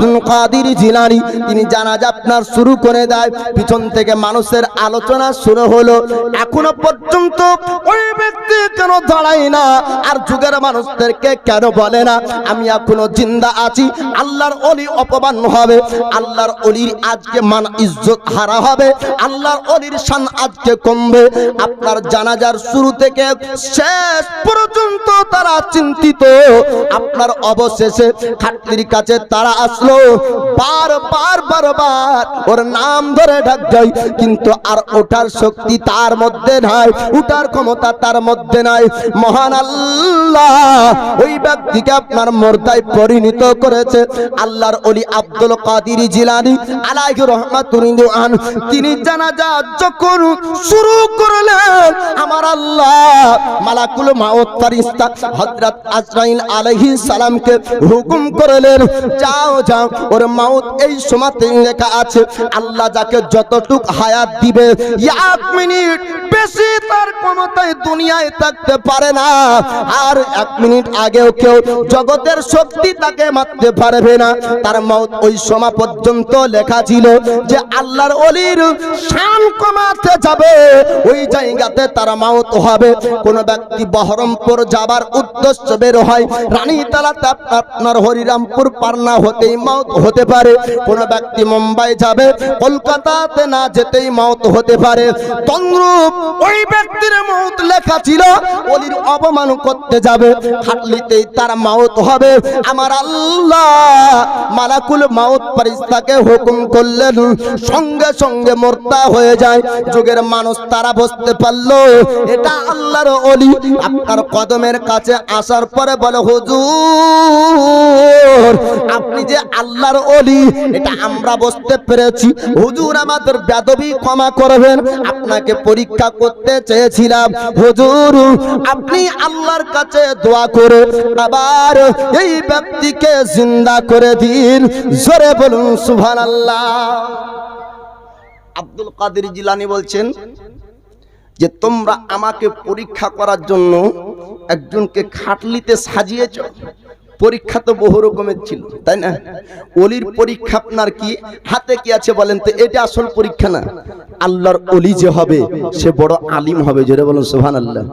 আব্দুল কাদির জিলানি, তিনি জানাজা আপনার শুরু করে দেয়। পিছন থেকে মানুষের আলোচনা শুরু হলো। এখনও পর্যন্ত ওই ব্যক্তি কেন দাঁড়াই না? আর যুগের মানুষদেরকে কেন বলে না? আমি এখনও জিন্দা আছি। আল্লাহর অলি অপমান হবে। আল্লাহর অলির আজকে মান ইজ্জত হারা হবে। আল্লাহর অলির শান আজকে কমবে। আপনার জানাজার শুরু থেকে শেষ পর্যন্ত তারা চিন্তিত। আপনার অবশেষে খাটলির কাছে তারা আসলো। বার বার বারবার ওর নাম ধরে ডাক যায় কিন্তু আর ওঠার শক্তি তার মধ্যে নাই, উঠার ক্ষমতা তার মধ্যে নাই। মহান আল্লাহ, ওই ব্যক্তিকে আপনার মর্দায় পরিণত করেছে। আল্লাহর অলি আব্দুল কাদির জিলানি রহমাতুল্লাহ তিনি যখন শুরু করলেন, আমার আল্লাহ মালাকুল মাউত ফারিস্তা হযরত আজরাইল সালামকে হুকুম করলেন, যাও যাও। ওর মাউত এই সময়তে লেখা আছে, আল্লাহ যাকে যতটুক হায়াত দিবে, এক মিনিট বেশি তার ক্ষমতায় দুনিয়ায় থাকতে পারে না। আর এক মিনিট আগেও কেউ জগতের শক্তি তাকে মারতে পারবে না। তার মৌত ওই সময় পর্যন্ত লেখা ছিল যে আল্লাহর অলির শান কমাতে যাবে, ওই জায়গাতে তার মাউত হবে। কোন ব্যক্তি বহরমপুর যাবার উদ্দেশ্য বের হয় রানী তালাতে আপনার হরিরামপুর পারনা হতেই মাউত হতে পারে। কোন ব্যক্তি মুম্বাই যাবে, কলকাতাতে না যেতেই মাউত হতে পারে। তন্দ্রুপ ওই ব্যক্তির মাউত লেখা ছিল, অলির অপমান করতে যাবে। খাটলিতেই তার মাউত হবে। আমার আল্লাহ মালাকুল মাউত ফারিস্তাকে হুকুম করলেন, সঙ্গে সঙ্গে মোর্তা হয়ে যায়। যুগের মানুষ তারা বসতে পারল, এটা আল্লাহর অলি। আপনার কদমের কাছে আসার পরে বলে, হুজুর, আপনি যে আল্লাহর অলি এটা আমরা বুঝতে পেরেছি। হুজুর আমাদের বেদবি ক্ষমা করবেন, আপনাকে পরীক্ষা করতে চেয়েছিলাম। হুজুর, আপনি আল্লাহর কাছে দোয়া করে আবার এই ব্যক্তিকে জিন্দা করে দিন। জোরে বলুন, সুবহানাল্লাহ। আব্দুল কাদের জিলানি বলছেন যে, তোমরা আমাকে পরীক্ষা করার জন্য একজনকে খাটলিতে সাজিয়েছ? পরীক্ষা তো বহু রকমের ছিল, তাই না? অলির পরীক্ষা আপনার কি? হাতে কি আছে বলেন তো? এটা আসল পরীক্ষা না। আল্লাহর অলি যে হবে, সে বড় আলিম হবে যেটা বলুন সোহান আল্লাহ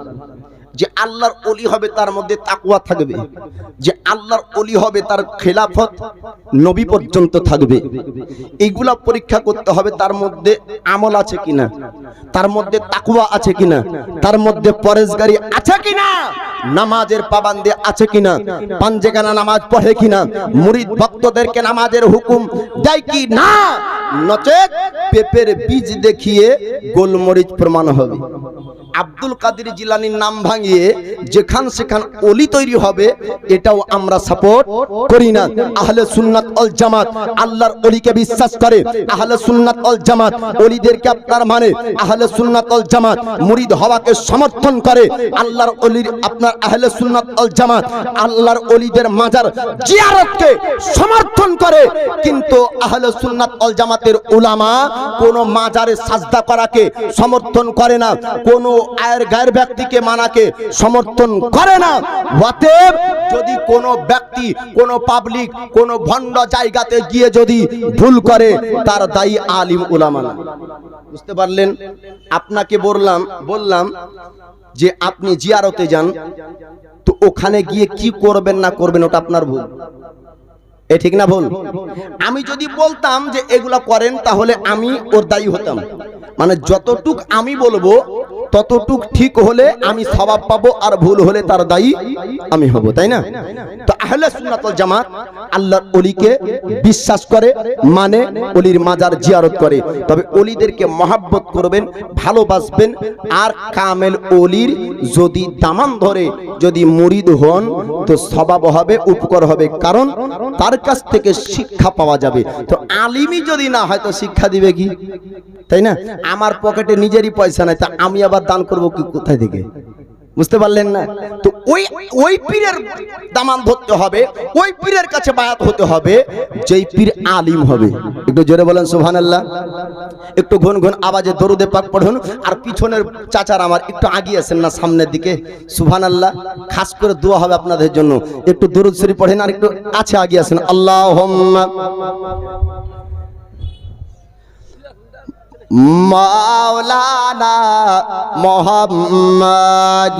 যে আল্লাহর অলি হবে তার মধ্যে তাকুয়া থাকবে, যে আল্লাহর অলি হবে তার খেলাফত নবী পর্যন্ত থাকবে। এইগুলা পরীক্ষা করতে হবে তার মধ্যে আমল আছে কিনা, তার মধ্যে তাকুয়া আছে কিনা, তার মধ্যে পরেশগারি আছে কিনা, নামাজের পাবান্দে আছে কিনা পাঞ্জেখানা নামাজ পড়ে কিনা, মুরিদ ভক্তদেরকে নামাজের হুকুম দেয় কি না নচেত পেপের বীজ দেখিয়ে গোলমরিচ প্রমাণ হবে। আব্দুল কাদের জিলানির নাম ভাঙিয়ে যেখান সেখান অলি তৈরি হবে, এটাও আমরা সাপোর্ট করি না। আহলে সুন্নাত অল জামাত, আল্লাহর অলিকে বিশ্বাস করে। আহলে সুন্নাত অল জামাত, অলিদেরকে আপনার মানে। আহলে সুন্নাত অল জামাত, মুরিদ হওয়াকে সমর্থন করে। আল্লাহর অলির, আপনার আহলে সুন্নাত অল জামাত, আল্লাহর অলিদের মাজার জিয়ারতকে সমর্থন করে। কিন্তু আহলে সুন্নাত অল জামাতের উলামা কোন মাজারে সাজদা করাকে সমর্থন করে না। কোন আয়ের গায়ের ব্যক্তিকে মানাকে সমর্থন করে না। অতএব যদি কোন ব্যক্তি, কোন পাবলিক কোন ভণ্ড জায়গাতে গিয়ে যদি ভুল করে, তার দায়ী আলিম উলামা না। বুঝতে পারলেন? আপনাকে বললাম বললাম যে আপনি জিয়ারতে যান, তো ওখানে গিয়ে কি করবেন না করবেন ওটা আপনার ভুল। এ ঠিক না ভুল? আমি যদি বলতাম যে এগুলা করেন, তাহলে আমি ওর দায়ী হতাম। মানে যতটুক আমি বলব ততটুক ঠিক হলে আমি স্বভাব পাবো আর ভুল হলে তার দায়ী আমি হব, তাই না? তো আহলে সুন্নাতুল জামাত আল্লাহর অলিকে বিশ্বাস করে মানে অলির মাজার জিয়ারত করে। তবে অলিদেরকে মহাব্বত করবেন, ভালোবাসবেন, আর কামেল অলির যদি দামান ধরে, যদি মুরিদ হন, তো স্বভাব হবে, উপকার হবে। কারণ তার কাছ থেকে শিক্ষা পাওয়া যাবে। তো আলিমই যদি না হয়, তো শিক্ষা দিবে কি? তাই না? আমার পকেটে নিজেরই পয়সা নাই, তা আমি আবার দান করব কি কোথায় থেকে? বুঝতে পারলেন না? তো ওই ওই পীরের দামান ধরতে হবে, ওই পীরের কাছে বায়াত হতে হবে, যেই পীর আলিম হবে। একটু জোরে বলেন সুহান আল্লাহ একটু ঘন ঘন আওয়াজে দরুদে পাক পড়ুন, আর পিছনের চাচার আমার একটু আগিয়ে আছেন না সামনের দিকে। সুহান আল্লাহ খাস করে দোয়া হবে আপনাদের জন্য। একটু দরুদ শরীফ পড়েন, আর একটু কাছে আগিয়ে আসেন। আল্লাহ মাওলানা মোহাম্মদ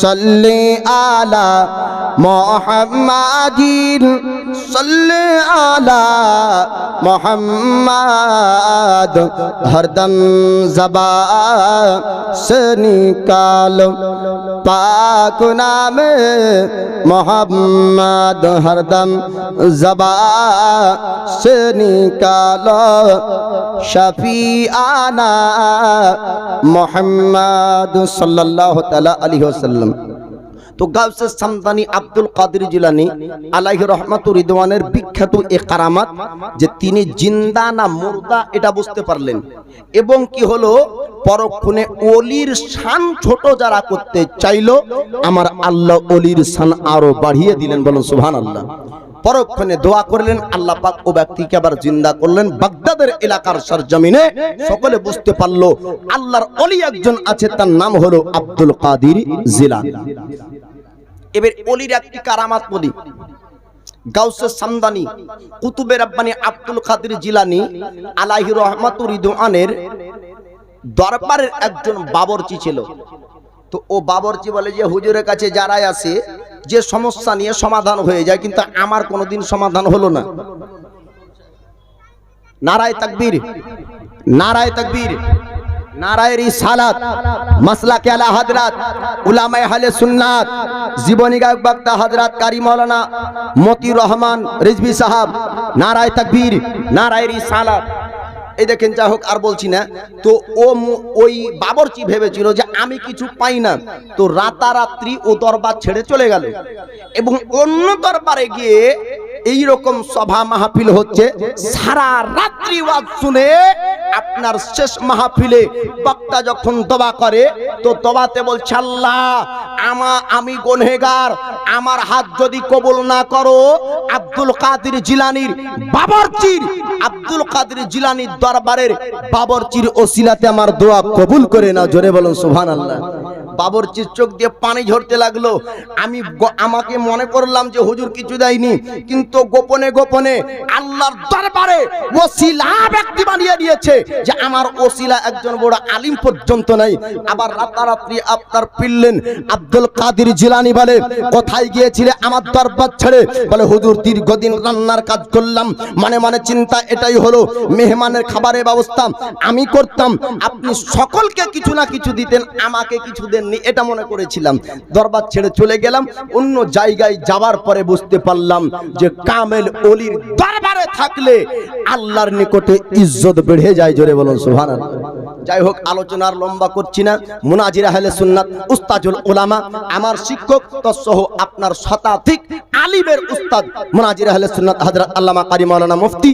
সাল্লি আলা মোহাম্মদিন সাল্লি আলা মোহাম্মদ হরদম জবা से निकालो پاک نام محمد ہر دم زبان سے نکالو شفیعانہ محمد صلی اللہ تعالی علیہ وسلم তো গাউসের সামদানি আব্দুল কাদের জিলানি আলাহ রহমাত রিদওয়ানের বিখ্যাত এ কারামাত, যে তিনি জিন্দা না মুর্দা, এটা বুঝতে পারলেন। এবং কি হলো? পরক্ষণে অলির শান ছোট যারা করতে চাইল, আমার আল্লাহ অলির শান আরও বাড়িয়ে দিলেন বলুন সুবহানাল্লাহ। পরক্ষণে দোয়া করলেন, আল্লাহ পাক ও ব্যক্তিকে আবার জিন্দা করলেন। বাগদাদের এলাকার সরজমিনে সকলে বুঝতে পারল, আল্লাহর অলি একজন আছে, তার নাম হলো আব্দুল কাদির জিলানি। এবার অলির একটি কারামাত বলি। গাউসে সামদানি কুতুবের আব্বানি আব্দুল কাদির জিলানি আলাহি রহমাতুর রিদওয়ানের দরবারের একজন বাবরচি ছিল। তো ও বাবরচি বলে যে, হুজুরের কাছে যারাই আসে যে সমস্যা নিয়ে সমাধান হয়ে যায়, কিন্তু আমার কোনোদিন সমাধান হলো না। নারায় তাকবীর নারায় তাকবীর, নারায়ের সালাত মাসলা কে আলা হাজরাত, উলামায়ে হালে সুন্নাত, জীবনী গায়ক বক্তা হযরত কারি মাওলানা মতি রহমান রিজভি সাহাব, নারায় তাকবীর, নারায়ের সালাত। এই দেখেন, যা হোক, আর বলছি না। তো ও ওই বাবরচি ভেবেছিল যে আমি কিছু পাই না। তো রাতারাত্রি ও দরবার ছেড়ে চলে গেল। এবং অন্য দরবারে গিয়ে এই রকম সভা মাহফিল হচ্ছে। সারা রাত্রি ওয়াজ শুনে আপনার শেষ মাহফিলে বক্তা যখন দবা করে, তো দবাতে বলছে, আল্লাহ, আমা, আমি গনহেগার, আমার হাত যদি কবুল না করো, আব্দুল কাদের জিলানির বাবরচির, আব্দুল কাদের জিলানির দরবারের বাবরচির ওসিলাতে আমার দোয়া কবুল করে না জোরে বলুন, সুবহানাল্লাহ। বাবরচির চোখ দিয়ে পানি ঝরতে লাগল। আমি আমাকে মনে করলাম যে হুজুর কিছু দেয়নি। কিন্তু গোপনে গোপনে আল্লাহর দরবারে ওসিলা ব্যক্তি বানিয়ে দিয়েছে যে আমার ওসিলা একজন বড় আলিম পর্যন্ত নাই। আবার রাতারাত্রি আপনার পিললেন আব্দুল কাদের জিলানি বলে, কোথায় গিয়েছিলে আমার দরবার ছেড়ে? বলে, হুজুর, দীর্ঘদিন রান্নার কাজ করলাম। মানে মানে চিন্তা এটাই হলো, মেহমানের খাবারের ব্যবস্থা আমি করতাম। আপনি সকলকে কিছু না কিছু দিতেন, আমাকে কিছু দেননি এটা মনে করেছিলাম। দরবার ছেড়ে চলে গেলাম, অন্য জায়গায় যাওয়ার পরে বুঝতে পারলাম যে কামেল অলির দরবারে থাকলে আল্লাহর নিকটে ইজ্জত বেড়ে যায়, জোরে বলুন, সুবহানাল্লাহ। যাই হোক আলোচনার লম্বা করছি না। মুনাজির আহলে সুন্নাত, উস্তাজুল উলামা, আমার শিক্ষক তসহ আপনার শতাধিক আলিমের উস্তাদ, মুনাজির আহলে সুন্নাত হযরত আল্লামা কারি মাওলানা মুফতি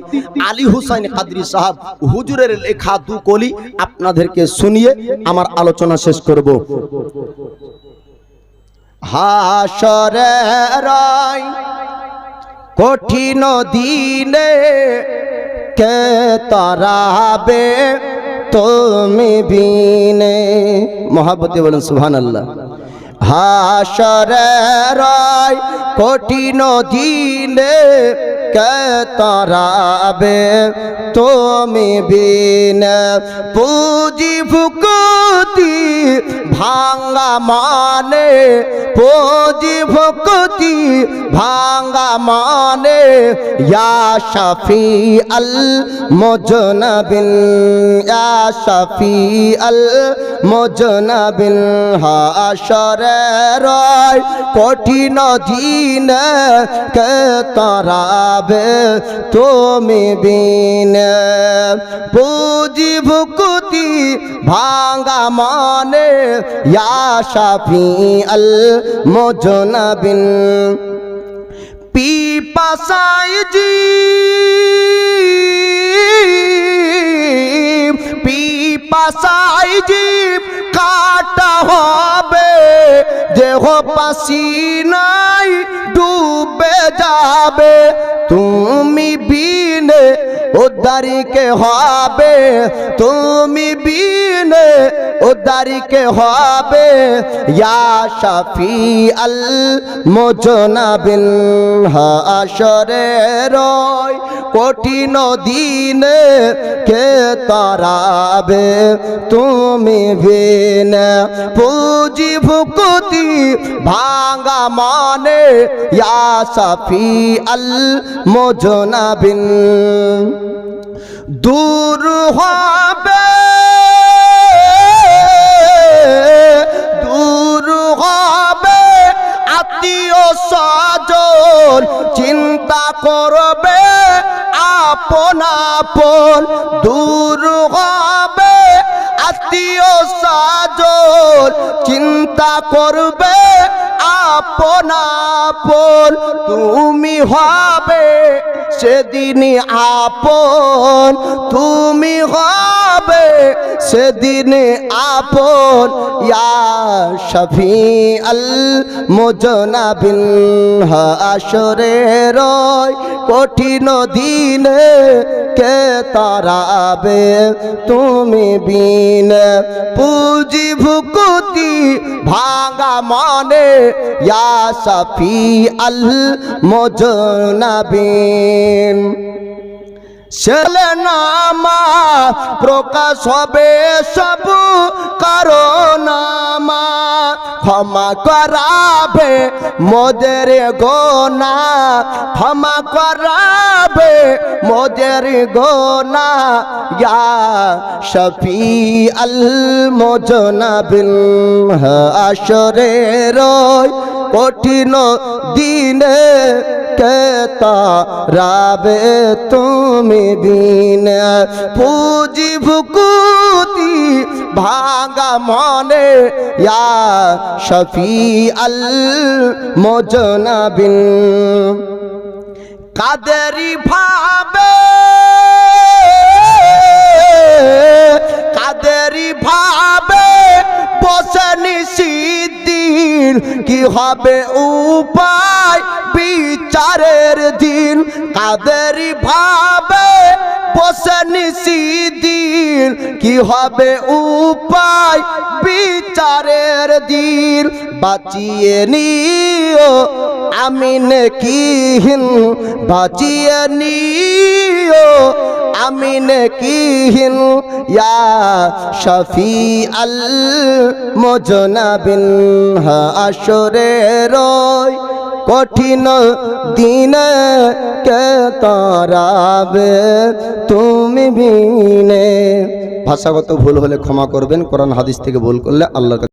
আলী হুসাইন কাদরি সাহেব, হুজুরের লেখা দু কলি আপনাদেরকে শুনিয়ে আমার আলোচনা শেষ করব। হাসরে কঠিন দিনে কে তারাবে? তুমি বিনে মহাপতি বলেন সুহান আল্লাহ হাসরে রায় কঠিন দিনে কে তারাবে? তুমি বিনে পুঁজি ভুকুতি ভাঙ্গা মানে পুঁজি ভুকুতি ভাঙ্গা মানে ইয়া শফি আল মুজনবিন ইয়া শফি আল মুজনবিন হাশরে রয় কঠিন দিন কে তরাবে তুমি বিন। পুঁজি ভুকুতি ভাঙ্গা মানে ইয়া শফি আল মুজনবিন। পিপাসাই জি পিপাসাই জীব কাটা হবে দেহ পাসিনাই ডুবে যাবে। তুমি বিনে উদ্ধারিকে হবে, তুমি বিনে উদ্ধারিকে হবে। শাফি আল মোজনাবিন হাসরে রয় কঠিন দিনে কে তারাবে? তুমি ভিন পুঁজি ভুকুতি ভাঙ্গা মানে ইয়া সাফি আল মোজনাবিন দূর হবে দূর হবে। আত্মীয় সজন চিন্তা করবে আপন আপন দূর হবে। আত্মীয় স্বজন চিন্তা করবে আপন তুমি হবে সেদিনই আপন। তুমি হবে সেদিন আপন। ইয়া শফি আল মোজনাবিন হাসরে রয় কঠিন দিনে কে তারাবে? তুমি বিন পুঁজি ভুকুতি ভাঙা মনে ইয়া সফি আল মোজনাবিন। ছেলে নামা প্রকাশ হবে সব কারণামা ক্ষমা করাবে মোদের গোনা, ক্ষমা করাবে মোদের গোনা। ইয়া শফি আল মোজনাবিন হাসরে রয় কঠিন দিনে কে তারাবে তুমি বিন পুঁজি ভুকুতি ভাঙা মনে ইয়া শফি আল মোজনাবিন। কাদেরি ভাবে কাদেরি ভাবে বসে নিষিদ্দিন কি হবে উপায়? বিচারের দিন কাদেরি ভাবে বসে নিষিদ্দিন কি হবে উপায় বিচারের দিন? বাঁচিয়ে নিও আমি নেকিহীন বাঁচিয়ে নিও আমি নেকিহীন ইয়া শফি আল মোজনাবিন হাসরে রয় কঠিন দিন কে তারাবে তুমি ভাষাগত ভুল হলে ক্ষমা করবেন, কোরআন হাদিস থেকে ভুল করলে আল্লাহর কাছে